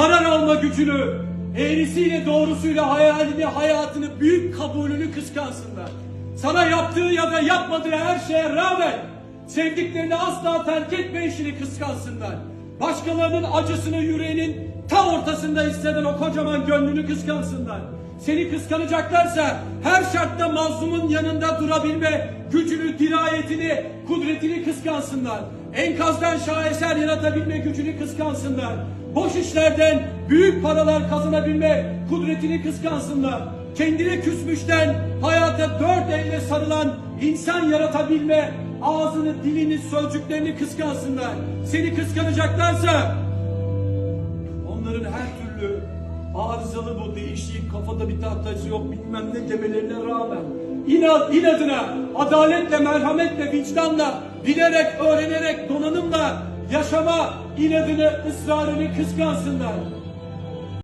karar alma gücünü, eğrisiyle doğrusuyla hayalini, hayatını, büyük kabulünü kıskansınlar. Sana yaptığı ya da yapmadığı her şeye rağmen sevdiklerini asla terk etme işini kıskansınlar. Başkalarının acısını yüreğinin ortasında hisseden o kocaman gönlünü kıskansınlar. Seni kıskanacaklarsa her şartta mazlumun yanında durabilme gücünü, dirayetini, kudretini kıskansınlar. Enkazdan şaheser yaratabilme gücünü kıskansınlar. Boş işlerden büyük paralar kazanabilme kudretini kıskansınlar. Kendine küsmüşten hayata dört elle sarılan insan yaratabilme ağzını, dilini, sözcüklerini kıskansınlar. Seni kıskanacaklarsa arızalı bu değişik kafada bir tahtacı yok bilmem ne demelerine rağmen inat inadına adaletle merhametle vicdanla bilerek öğrenerek donanımla yaşama inadını ısrarını kıskansınlar.